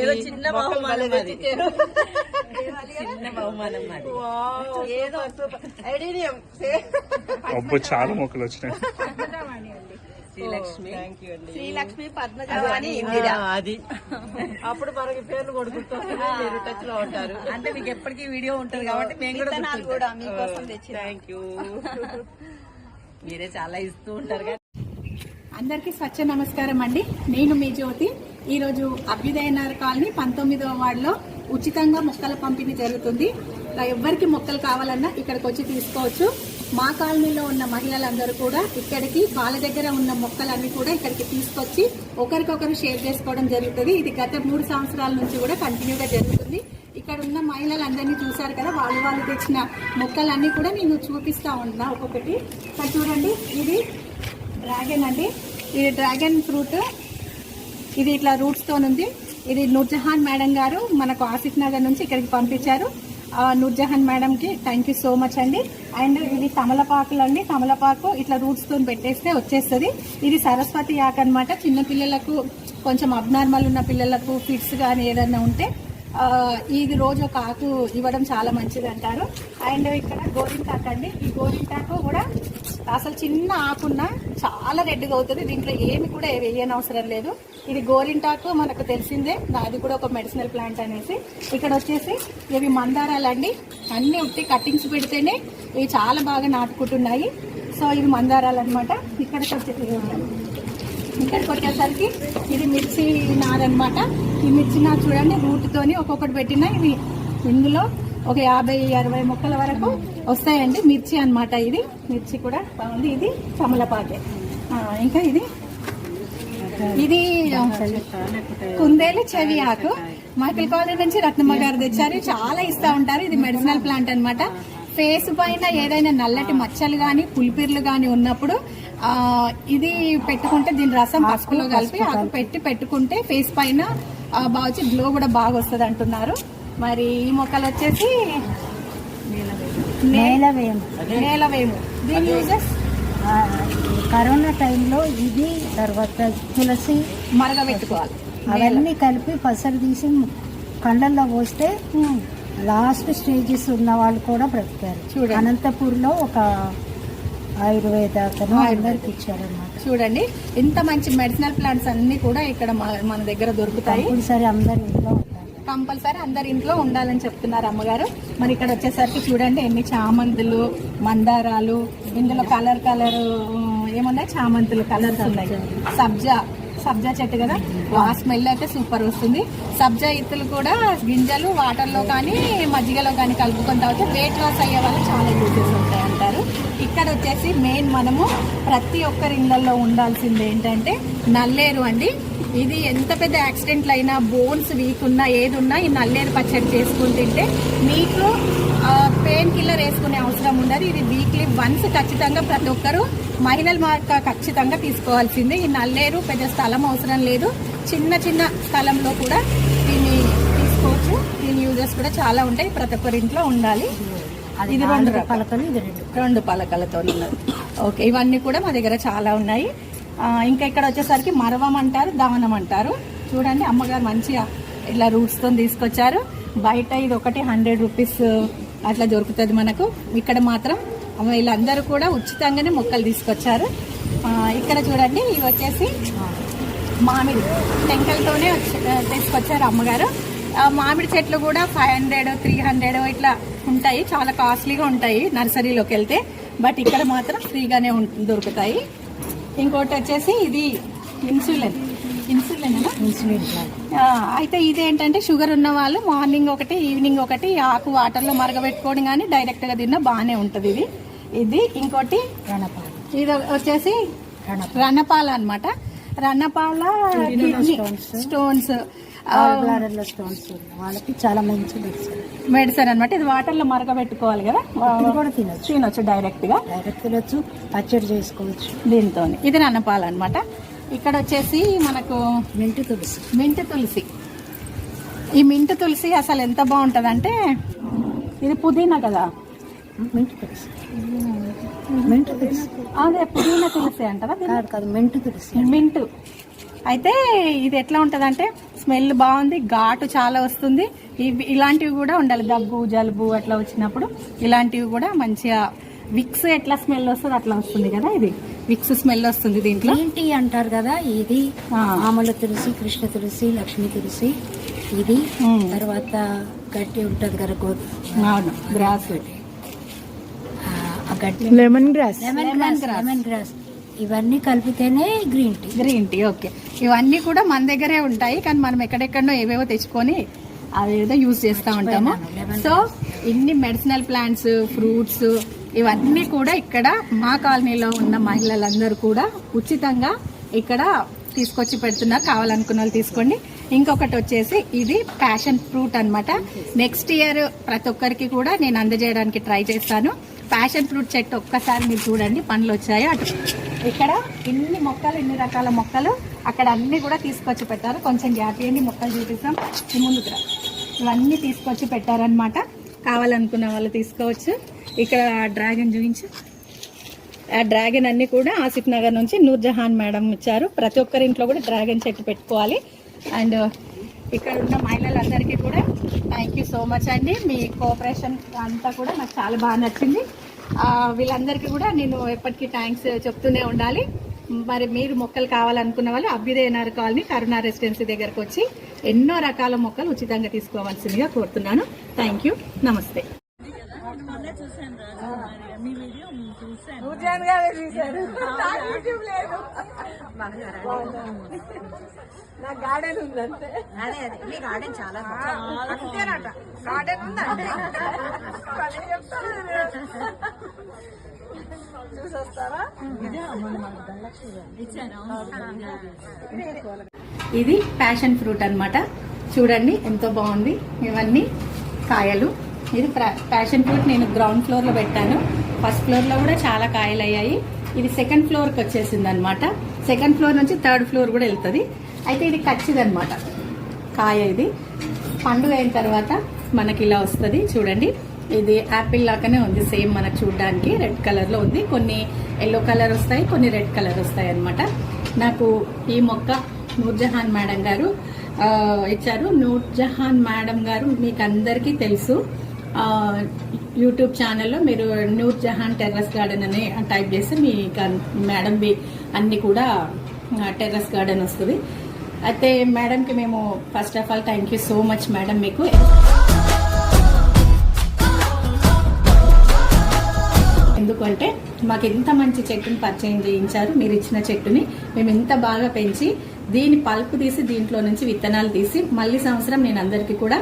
ఏదో చిన్న బహుమానం అది. చిన్న బహుమానం అది. ఏదో ఐడీనియం అబ్బో చాలా మొక్కలు వచ్చినాయి. శ్రీలక్ష్మి. శ్రీలక్ష్మి పద్మజ అని ఇందిరా. అది. అప్పుడు మనకి పేర్లు కూడా గుర్తొస్తుంది మీరు టచ్లో ఉంటారు. అంటే మీకు ఎప్పటికీ వీడియో ఉంటుంది కాబట్టి మేము కూడా మీకోసం తెచ్చి థ్యాంక్ యూ మీరే చాలా ఇస్తూ ఉంటారు కదా. అందరికీ స్వచ్ఛ నమస్కారం అండి. నేను మీ జ్యోతి. ఈరోజు అభ్యుదయ నగర్ కాలనీ పంతొమ్మిదవ వార్డులో ఉచితంగా మొక్కల పంపిణీ జరుగుతుంది. ఎవరికి ఎవ్వరికి మొక్కలు కావాలన్నా ఇక్కడికి వచ్చి తీసుకోవచ్చు. మా కాలనీలో ఉన్న మహిళలందరూ కూడా ఇక్కడికి వాళ్ళ దగ్గర ఉన్న మొక్కలన్నీ కూడా ఇక్కడికి తీసుకొచ్చి ఒకరికొకరు షేర్ చేసుకోవడం జరుగుతుంది. ఇది గత మూడు సంవత్సరాల నుంచి కూడా కంటిన్యూగా జరుగుతుంది. ఇక్కడ ఉన్న మహిళలందరినీ చూశారు కదా వాళ్ళు వాళ్ళు తెచ్చిన మొక్కలన్నీ కూడా నేను చూపిస్తా ఉన్నా ఒక్కొక్కటి. చూడండి ఇది డ్రాగన్ అండి. ఇది డ్రాగన్ ఫ్రూట్. ఇది ఇట్లా రూట్స్తో ఉంది. ఇది నూర్జహాన్ మేడం గారు మనకు ఆసిఫ్ నగర్ నుంచి ఇక్కడికి పంపించారు. నూర్జహాన్ మేడంకి థ్యాంక్ యూ సో మచ్ అండి. అండ్ ఇది తమలపాకులు అండి తమలపాకు ఇట్లా రూట్స్తో పెట్టేస్తే వచ్చేస్తుంది. ఇది సరస్వతి యాక్ అన్నమాట. చిన్న పిల్లలకు కొంచెం అబ్నార్మల్ ఉన్న పిల్లలకు ఫిట్స్ కానీ ఏదైనా ఉంటే ఈ ఇది రోజు ఒక ఆకు ఇవ్వడం చాలా మంచిది అంటారు. అండ్ ఇక్కడ గోరింటాకు అండి. ఈ గోరింటాకు కూడా అసలు చిన్న ఆకున్న చాలా రెడ్గా అవుతుంది. దీంట్లో ఏమి కూడా వేయని అవసరం లేదు. ఇది గోరింటాకు మనకు తెలిసిందే. అది కూడా ఒక మెడిసినల్ ప్లాంట్ అనేసి. ఇక్కడ వచ్చేసి ఇవి మందారాలు అండి. అన్ని ఉట్టి కట్టింగ్స్ పెడితేనే ఇవి చాలా బాగా నాటుకుంటున్నాయి. సో ఇవి మందారాలు అనమాట ఇక్కడ వచ్చేసి ఇక్కడికి వచ్చేసరికి ఇది మిర్చి నారనమాట ఈ మిర్చి నారు చూడండి రూట్తోని ఒక్కొక్కటి పెట్టిన ఇది ఇందులో ఒక యాభై అరవై మొక్కల వరకు వస్తాయండి మిర్చి అన్నమాట ఇది. మిర్చి కూడా బాగుంది. ఇది కమలపాకే ఇంకా ఇది? ఇది కుందేలు చెవి ఆకు. మైకిల్ కాలేజ్ నుంచి రత్నమ్మ గారు తెచ్చారు. చాలా ఇస్తా ఉంటారు. ఇది మెడిసినల్ ప్లాంట్ అన్నమాట. ఫేస్ పైన ఏదైనా నల్లటి మచ్చలు కానీ పులిపిర్లు కానీ ఉన్నప్పుడు ఇది పెట్టుకుంటే దీని రసం పసుపులో కలిపి ఆకు పెట్టి పెట్టుకుంటే ఫేస్ పైన బాగా వచ్చి గ్లో కూడా బాగా వస్తుంది అంటున్నారు. మరి ఈ మొక్కలు వచ్చేసి నేలవేం నేలవేము దీని యూజెస్ ఆ, కరోనా టైంలో ఇది తర్వాత తులసి మరగబెట్టుకోవాలి అవన్నీ కలిపి పసరు తీసి కళ్ళల్లో పోస్తే లాస్ట్ స్టేజెస్ ఉన్న వాళ్ళు కూడా బ్రతికారు. చూడండి. అనంతపూర్లో ఒక ఆయుర్వేద. అతను అందరికి ఇచ్చారన్నమాట చూడండి ఇంత మంచి మెడిసినల్ ప్లాంట్స్ అన్ని కూడా ఇక్కడ మన- దగ్గర దొరుకుతాయి. కంపల్సరీ అందరి ఇంట్లో కంపల్సరీ అందరి ఇంట్లో ఉండాలని చెప్తున్నారు అమ్మగారు. మరి ఇక్కడ వచ్చేసరికి చూడండి ఎన్ని చామంతులు మందారాలు ఇందులో కలర్ కలర్ ఏమున్నాయి? చామంతులు కలర్స్ ఉన్నాయి. సబ్జా సబ్జా చెట్టు కదా? ఆ స్మెల్ అయితే సూపర్ వస్తుంది. సబ్జా ఇత్తులు కూడా గింజలు వాటర్లో కానీ మజ్జిగలో కానీ కలుపుకొని తాగితే వెయిట్ లాస్ అయ్యే వాళ్ళు చాలా యూజెస్ ఉంటాయి అంటారు ఇక్కడ వచ్చేసి మెయిన్ మనము ప్రతి ఒక్కరి ఇళ్ళలో ఉండాల్సింది ఏంటంటే నల్లేరు అండి. ఇది ఎంత పెద్ద యాక్సిడెంట్లు అయినా బోన్స్ వీక్ ఉన్నా ఏది ఉన్నా ఈ నల్లేరు పచ్చడి చేసుకుని తింటే మీకు పెయిన్ కిల్లర్ వేసుకునే అవసరం ఉండదు. ఇది వీక్లీ వన్స్ ఖచ్చితంగా ప్రతి ఒక్కరు మహిళలు మాత్రం ఖచ్చితంగా తీసుకోవాల్సిందే. ఈ నల్లేరు పెద్ద స్థలం అవసరం లేదు. చిన్న చిన్న స్థలంలో కూడా దీన్ని తీసుకోవచ్చు. దీని యూజెస్ కూడా చాలా ఉంటాయి. ప్రతి ఒక్కరి ఇంట్లో ఉండాలి. ఇది రెండు. పలకలు ఇది రెండు. రెండు పలకలతో ఉన్నది. ఓకే ఇవన్నీ కూడా మా దగ్గర చాలా ఉన్నాయి. ఇంకా ఇక్కడ వచ్చేసరికి మరవం అంటారు దవనం అంటారు. చూడండి అమ్మగారు మంచిగా ఇట్లా రూట్స్తో తీసుకొచ్చారు. బయట ఇది ఒకటి హండ్రెడ్ రూపీస్ అట్లా దొరుకుతుంది మనకు. ఇక్కడ మాత్రం వీళ్ళందరూ కూడా ఉచితంగానే మొక్కలు తీసుకొచ్చారు. ఇక్కడ చూడండి ఇవి వచ్చేసి మామిడి టెంకలతోనే వచ్చి తీసుకొచ్చారు అమ్మగారు. మామిడి చెట్లు కూడా ఫైవ్ హండ్రెడ్ త్రీ హండ్రెడ్ ఇట్లా ఉంటాయి. చాలా కాస్ట్లీగా ఉంటాయి నర్సరీలోకి వెళ్తే. బట్ ఇక్కడ మాత్రం ఫ్రీగానే ఉం- దొరుకుతాయి. ఇంకోటి వచ్చేసి ఇది ఇన్సులిన్. ఇన్సులిన్ ఇన్సులిన్ అయితే ఇది ఏంటంటే షుగర్ ఉన్న వాళ్ళు మార్నింగ్ ఒకటి ఈవినింగ్ ఒకటి ఆకు వాటర్లో మరగబెట్టుకోవడం కానీ డైరెక్ట్గా తిన్నా బాగానే ఉంటుంది ఇది. ఇది ఇంకోటి రణపాలు. ఇది వచ్చేసి రణపాలు. రన్నపాల stones. Stones stones. వాళ్ళకి చాలా మంచి మెడిసిన్ మెడిసిన్ అన్నమాట. ఇది వాటర్లో మరగబెట్టుకోవాలి కదా? కూడా తినొచ్చు. తినొచ్చు డైరెక్ట్గా డైరెక్ట్ తినొచ్చు పచ్చడి చేసుకోవచ్చు. దీంతో ఇది రన్నపాల అన్నమాట. ఇక్కడ వచ్చేసి మనకు మెంటి తులసి. మింట్ తులసి. ఈ మింట్ తులసి అసలు ఎంత బాగుంటది అంటే ఇది పుదీనా కదా? మెంటి తులసి. మెంటి తులసి. అదే పుదీనా తులసి అంటారా? కాదు కాదు మెంటి తులసి. మింట్ అయితే ఇది ఎట్లా ఉంటదంటే స్మెల్ బాగుంది ఘాటు చాలా వస్తుంది. ఇవి ఇలాంటివి కూడా ఉండాలి. దగ్గు జలుబు అట్లా వచ్చినప్పుడు ఇలాంటివి కూడా మంచిగా విక్స్ ఎట్లా స్మెల్ వస్తుంది అట్లా వస్తుంది కదా ఇది. విక్స్ స్మెల్ వస్తుంది దీంట్లో. గ్రీన్ టీ అంటారు కదా ఇది. ఆమల తులసి కృష్ణ తులసి లక్ష్మీ తులసి ఇది. తర్వాత గడ్డి ఉంటది కదా గో అవును గ్రాస్ గడ్డి. Lemon grass lemon grass lemon grass ఇవన్నీ కలిపితేనే green tea. Green tea okay. ఇవన్నీ కూడా మన దగ్గరే ఉంటాయి కానీ మనం ఎక్కడెక్కడో ఏవేవో తెచ్చుకొని అదేదో యూజ్ చేస్తూ ఉంటాము. సో ఇన్ని మెడిసినల్ ప్లాంట్స్ ఫ్రూట్స్ ఇవన్నీ కూడా ఇక్కడ మా కాలనీలో ఉన్న మహిళలందరూ కూడా ఉచితంగా ఇక్కడ తీసుకొచ్చి పెడుతున్నారు. కావాలనుకున్న వాళ్ళు తీసుకోండి. ఇంకొకటి వచ్చేసి ఇది ప్యాషన్ ఫ్రూట్ అన్నమాట. నెక్స్ట్ ఇయర్ ప్రతి ఒక్కరికి కూడా నేను అందజేయడానికి ట్రై చేస్తాను. ప్యాషన్ ఫ్రూట్ చెట్టు ఒక్కసారి మీరు చూడండి పండ్లు వచ్చాయి? అటు ఇక్కడ ఇన్ని మొక్కలు ఇన్ని రకాల మొక్కలు అక్కడ అన్ని కూడా తీసుకొచ్చి పెట్టారు. కొంచెం గ్యాప్ మొక్కలు చూపిస్తాం. ముందుకు రా. ఇవన్నీ తీసుకొచ్చి పెట్టారనమాట కావాలనుకున్న వాళ్ళు తీసుకోవచ్చు. ఇక్కడ డ్రాగన్ చూపించు. ఆ డ్రాగన్ అన్నీ కూడా ఆసిఫ్ నగర్ నుంచి నూర్జహాన్ మేడం ఇచ్చారు. ప్రతి ఒక్కరి ఇంట్లో కూడా డ్రాగన్ చెట్టు పెట్టుకోవాలి. అండ్ ఇక్కడ ఉన్న మహిళలందరికీ కూడా సో మచ్ అండి. మీ కోఆపరేషన్ అంతా కూడా నాకు చాలా బాగా నచ్చింది. వీళ్ళందరికీ కూడా నేను ఎప్పటికీ థ్యాంక్స్ చెప్తూనే ఉండాలి. మరి మీరు మొక్కలు కావాలనుకున్న వాళ్ళు అభ్యుదయనారు కాలనీ కరుణా రెసిడెన్సీ దగ్గరకు వచ్చి ఎన్నో రకాల మొక్కలు ఉచితంగా తీసుకోవాల్సిందిగా కోరుతున్నాను. థ్యాంక్ నమస్తే. యూ నమస్తే నా గార్డెన్ ఉంది అంతే అదే అదే. మీ గార్డెన్ చాలా అంతేనట. గార్డెన్ ఉంది చూసొస్తారా? ఇది ప్యాషన్ ఫ్రూట్ అన్నమాట. చూడండి ఎంతో బాగుంది. ఇవన్నీ కాయలు. ఇది ప్యాషన్ ఫ్రూట్ నేను గ్రౌండ్ ఫ్లోర్లో పెట్టాను. ఫస్ట్ ఫ్లోర్లో కూడా చాలా కాయలు అయ్యాయి ఇది సెకండ్ ఫ్లోర్కి వచ్చేసింది అనమాట సెకండ్ ఫ్లోర్ నుంచి థర్డ్ ఫ్లోర్ కూడా వెళ్తుంది. అయితే ఇది కచ్చిది అనమాట కాయ ఇది. పండుగ అయిన తర్వాత మనకి ఇలా వస్తుంది. చూడండి. ఇది యాపిల్ లాగానే ఉంది. సేమ్ మనకు చూడడానికి. రెడ్ కలర్లో ఉంది. కొన్ని ఎల్లో కలర్ వస్తాయి కొన్ని రెడ్ కలర్ వస్తాయి అన్నమాట. నాకు ఈ మొక్క నూర్జహాన్ మేడం గారు ఇచ్చారు. నూర్జహాన్ మేడం గారు మీకు అందరికీ తెలుసు. యూట్యూబ్ ఛానల్లో మీరు నూర్ జహాన్ టెర్రస్ గార్డెన్ అని టైప్ చేస్తే మీ మేడం బి అన్ని కూడా టెర్రస్ గార్డెన్ వస్తుంది. అయితే మేడంకి మేము first of all thank you so much madam మీకు. ఎందుకంటే మాకు ఎంత మంచి చెట్టుని పరిచయం చేయించారు మీరు ఇచ్చిన చెట్టుని. మేము ఇంత బాగా పెంచి దీని పల్పు తీసి దీంట్లో నుంచి విత్తనాలు తీసి మళ్ళీ సంవత్సరం నేను అందరికీ కూడా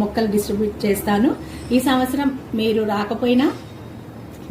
మొక్కలు డిస్ట్రిబ్యూట్ చేస్తాను. ఈ సంవత్సరం మీరు రాకపోయినా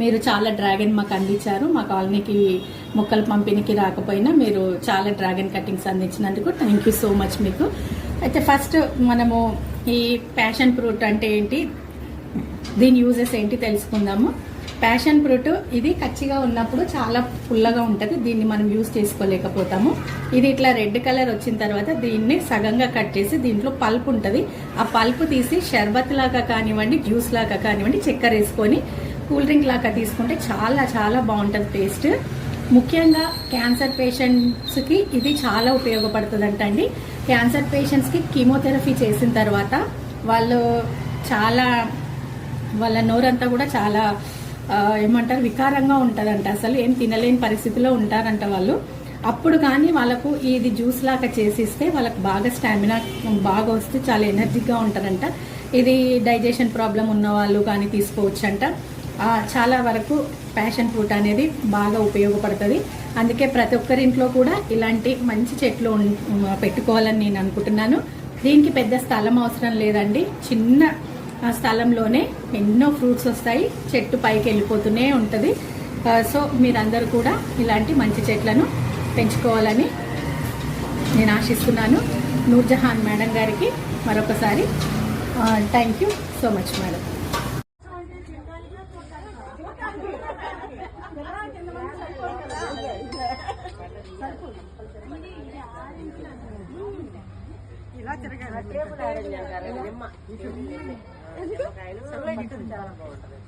మీరు చాలా డ్రాగన్ మాకు అందించారు. మా కాలనీకి మొక్కల పంపిణీకి రాకపోయినా మీరు చాలా డ్రాగన్ కటింగ్స్ అందించినందుకు థ్యాంక్ యూ సో మచ్ మీకు. అయితే ఫస్ట్ మనము ఈ ప్యాషన్ ఫ్రూట్ అంటే ఏంటి? దీని యూజెస్ ఏంటి తెలుసుకుందాము. ప్యాషన్ ఫ్రూట్ ఇది కచ్చిగా ఉన్నప్పుడు చాలా పుల్లగా ఉంటుంది. దీన్ని మనం యూజ్ చేసుకోలేకపోతాము. ఇది ఇట్లా రెడ్ కలర్ వచ్చిన తర్వాత దీన్ని సగంగా కట్ చేసి దీంట్లో పల్ప్ ఉంటుంది. ఆ పల్ప్ తీసి షర్బత్ లాగా కానివ్వండి జ్యూస్ లాగా కానివ్వండి చక్కెర వేసుకొని కూల్ డ్రింక్ లాగా తీసుకుంటే చాలా చాలా బాగుంటుంది టేస్ట్ ముఖ్యంగా క్యాన్సర్ పేషెంట్స్కి ఇది చాలా ఉపయోగపడుతుందంట అండి క్యాన్సర్ పేషెంట్స్కి కీమోథెరపీ చేసిన తర్వాత వాళ్ళు చాలా వాళ్ళ నోరంతా కూడా చాలా ఏమంటారు వికారంగా ఉంటుందంట. అసలు ఏం తినలేని పరిస్థితిలో ఉంటారంట వాళ్ళు. అప్పుడు కానీ వాళ్ళకు ఇది జ్యూస్ లాగా చేసిస్తే వాళ్ళకి బాగా స్టామినా బాగా వస్తే చాలా ఎనర్జీగా ఉంటారంట ఇది డైజెషన్ ప్రాబ్లం ఉన్న వాళ్ళు కానీ తీసుకోవచ్చంట. చాలా వరకు ప్యాషన్ ఫ్రూట్ అనేది బాగా ఉపయోగపడుతుంది. అందుకే ప్రతి ఒక్కరి ఇంట్లో కూడా ఇలాంటి మంచి చెట్లు పెట్టుకోవాలని నేను అనుకుంటున్నాను. దీనికి పెద్ద స్థలం అవసరం లేదండి. చిన్న ఆ స్థలంలోనే ఎన్నో ఫ్రూట్స్ వస్తాయి. చెట్టు పైకి వెళ్ళిపోతూనే ఉంటుంది. సో మీరందరూ కూడా ఇలాంటి మంచి చెట్లను పెంచుకోవాలని నేను ఆశిస్తున్నాను. నూర్జహాన్ మేడం గారికి మరొకసారి thank you so much madam ఇలా తిరగాలి. చాలా బాగుంటుంది.